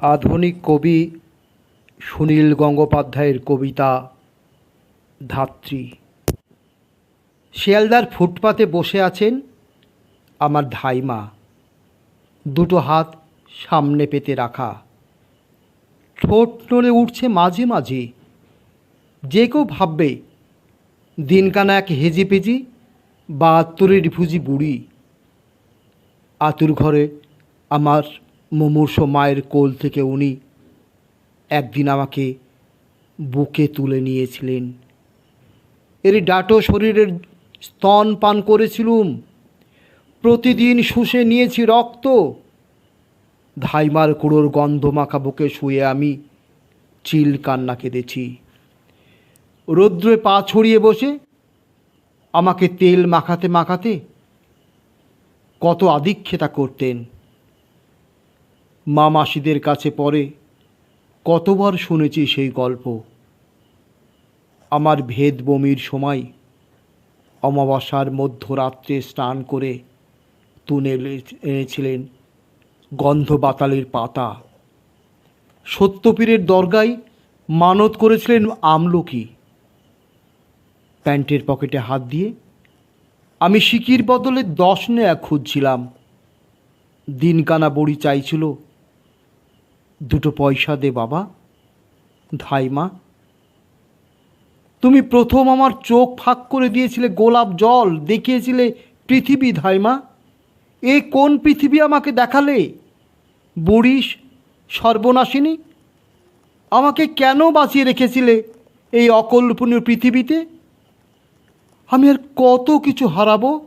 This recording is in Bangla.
আধুনিক কবি সুনীল গঙ্গোপাধ্যায়ের কবিতা ধাত্রী। শিয়ালদার ফুটপাতে বসে আছেন আমার ধাইমা। দুটো হাত সামনে পেতে রাখা। ঠোঁট নড়ে উঠছে মাঝে মাঝে। যে কেউ ভাববে, দিনকানা এক হেজিপেজি বা আত্তরের ফুজি বুড়ি। আতুর ঘরে আমার মুমূর্ষ মায়ের কোল থেকে উনি একদিন আমাকে বুকে তুলে নিয়েছিলেন। এর ডাটো শরীরের স্তন পান করেছিলুম। প্রতিদিন শুষে নিয়েছি রক্ত। ধাইমার কুড়োর গন্ধ মাখা বুকে শুয়ে আমি চিল কান্না কেঁদেছি। রৌদ্রে পা ছড়িয়ে বসে আমাকে তেল মাখাতে মাখাতে কত আধিক্ষেতা করতেন। মা মাসিদের কাছে পরে কতবার শুনেছি সেই গল্প। আমার ভেদ বমির সময় অমাবস্যার মধ্যরাত্রে স্নান করে তুনে এনেছিলেন গন্ধ বাতালের পাতা। সত্যপীরের দরগায় মানত করেছিলেন আমলকি। প্যান্টের পকেটে হাত দিয়ে আমি সিকির বদলে দশ নেয়া খুঁজছিলাম। দিনকানা বড়ি চাইছিল দুটো পয়সা দে বাবা ধাইমা তুমি প্রথম আমার চোখ ফাঁক করে দিয়েছিলে গোলাপ জল, দেখিয়েছিলে পৃথিবী ধাইমা এ কোন পৃথিবী আমাকে দেখালে? বুড়ি সর্বনাশিনী, আমাকে কেন বাঁচিয়ে রেখেছিলে এই অকল্পনীয় পৃথিবীতে? আমি আর কত কিছু হারাবো?